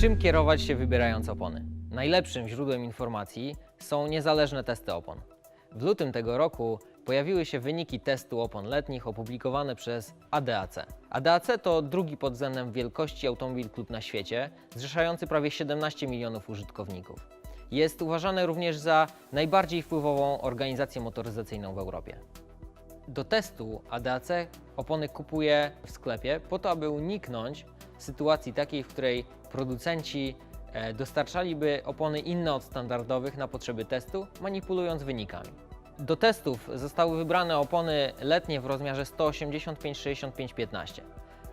Czym kierować się wybierając opony? Najlepszym źródłem informacji są niezależne testy opon. W lutym tego roku pojawiły się wyniki testu opon letnich opublikowane przez ADAC. ADAC to drugi pod względem wielkości automobil klub na świecie, zrzeszający prawie 17 milionów użytkowników. Jest uważany również za najbardziej wpływową organizację motoryzacyjną w Europie. Do testu ADAC opony kupuje w sklepie po to, aby uniknąć sytuacji takiej, w której producenci e, dostarczaliby opony inne od standardowych na potrzeby testu, manipulując wynikami. Do testów zostały wybrane opony letnie w rozmiarze 185, 65, 15.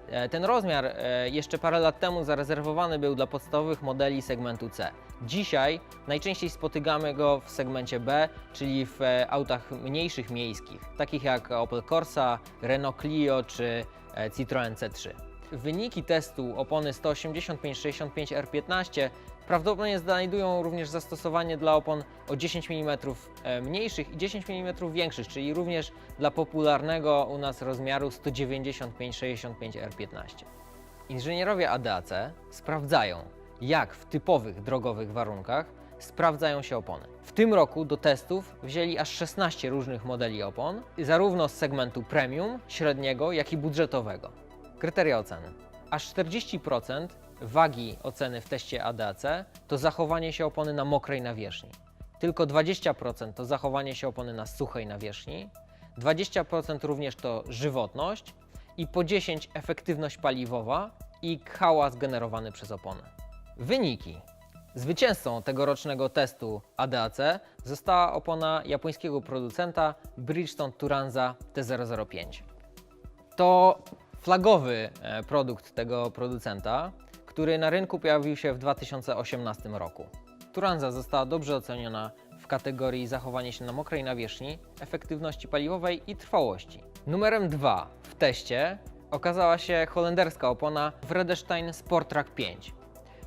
E, Ten rozmiar e, jeszcze parę lat temu zarezerwowany był dla podstawowych modeli segmentu C. Dzisiaj najczęściej spotykamy go w segmencie B, czyli w e, autach mniejszych miejskich, takich jak Opel Corsa, Renault Clio czy Citroën C3. Wyniki testu opony 185-65 R15 prawdopodobnie znajdują również zastosowanie dla opon o 10 mm mniejszych i 10 mm większych, czyli również dla popularnego u nas rozmiaru 195-65 R15. Inżynierowie ADAC sprawdzają, jak w typowych drogowych warunkach sprawdzają się opony. W tym roku do testów wzięli aż 16 różnych modeli opon, zarówno z segmentu premium, średniego, jak i budżetowego. Kryteria oceny. Aż 40% wagi oceny w teście ADAC to zachowanie się opony na mokrej nawierzchni. Tylko 20% to zachowanie się opony na suchej nawierzchni, 20% również to żywotność i po 10 efektywność paliwowa i hałas generowany przez oponę. Wyniki. Zwycięzcą tegorocznego testu ADAC została opona japońskiego producenta Bridgestone Turanza T005. To flagowy e, produkt tego producenta, który na rynku pojawił się w 2018 roku. Turanza została dobrze oceniona w kategorii zachowanie się na mokrej nawierzchni, efektywności paliwowej i trwałości. Numerem 2 w teście okazała się holenderska opona Vredestein Sporttrack 5.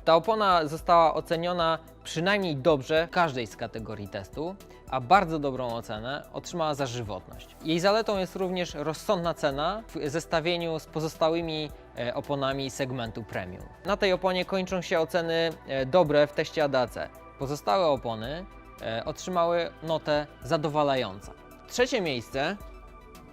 Ta opona została oceniona przynajmniej dobrze w każdej z kategorii testu, a bardzo dobrą ocenę otrzymała za żywotność. Jej zaletą jest również rozsądna cena w zestawieniu z pozostałymi e, oponami segmentu premium. Na tej oponie kończą się oceny e, dobre w teście ADAC. Pozostałe opony e, otrzymały notę zadowalająca. Trzecie miejsce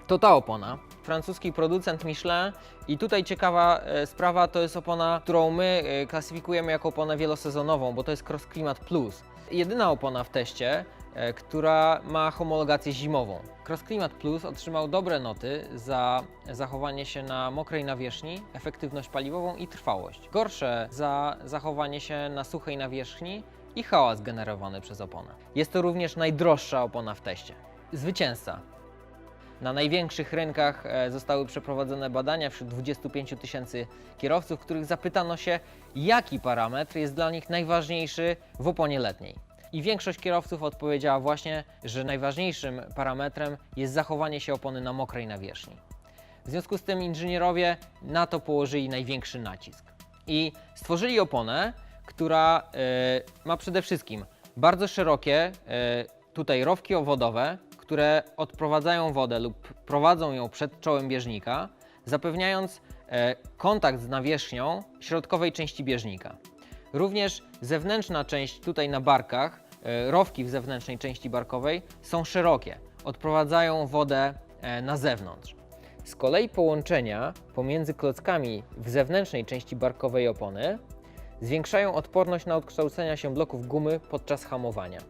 to ta opona. Francuski producent Michelin i tutaj ciekawa e, sprawa to jest opona, którą my e, klasyfikujemy jako oponę wielosezonową, bo to jest Cross Climat Plus. Jedyna opona w teście, e, która ma homologację zimową. Cross Climat Plus otrzymał dobre noty za zachowanie się na mokrej nawierzchni, efektywność paliwową i trwałość. Gorsze za zachowanie się na suchej nawierzchni i hałas generowany przez oponę. Jest to również najdroższa opona w teście. Zwycięzca na największych rynkach e, zostały przeprowadzone badania wśród 25 tysięcy kierowców, których zapytano się, jaki parametr jest dla nich najważniejszy w oponie letniej. I większość kierowców odpowiedziała właśnie, że najważniejszym parametrem jest zachowanie się opony na mokrej nawierzchni. W związku z tym inżynierowie na to położyli największy nacisk. I stworzyli oponę, która e, ma przede wszystkim bardzo szerokie e, tutaj rowki owodowe, które odprowadzają wodę lub prowadzą ją przed czołem bieżnika, zapewniając e, kontakt z nawierzchnią środkowej części bieżnika. Również zewnętrzna część tutaj na barkach, e, rowki w zewnętrznej części barkowej są szerokie, odprowadzają wodę e, na zewnątrz. Z kolei połączenia pomiędzy klockami w zewnętrznej części barkowej opony zwiększają odporność na odkształcenia się bloków gumy podczas hamowania.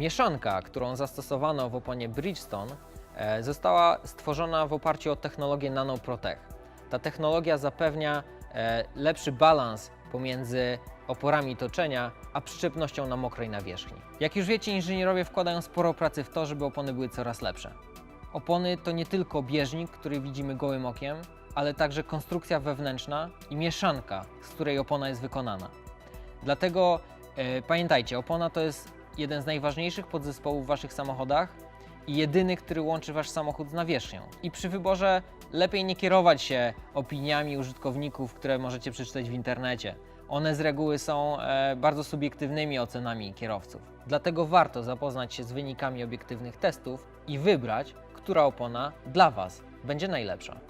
Mieszanka, którą zastosowano w oponie Bridgestone, e, została stworzona w oparciu o technologię NanoProtech. Ta technologia zapewnia e, lepszy balans pomiędzy oporami toczenia, a przyczepnością na mokrej nawierzchni. Jak już wiecie, inżynierowie wkładają sporo pracy w to, żeby opony były coraz lepsze. Opony to nie tylko bieżnik, który widzimy gołym okiem, ale także konstrukcja wewnętrzna i mieszanka, z której opona jest wykonana. Dlatego e, pamiętajcie, opona to jest jeden z najważniejszych podzespołów w Waszych samochodach i jedyny, który łączy Wasz samochód z nawierzchnią. I przy wyborze lepiej nie kierować się opiniami użytkowników, które możecie przeczytać w internecie. One z reguły są e, bardzo subiektywnymi ocenami kierowców. Dlatego warto zapoznać się z wynikami obiektywnych testów i wybrać, która opona dla Was będzie najlepsza.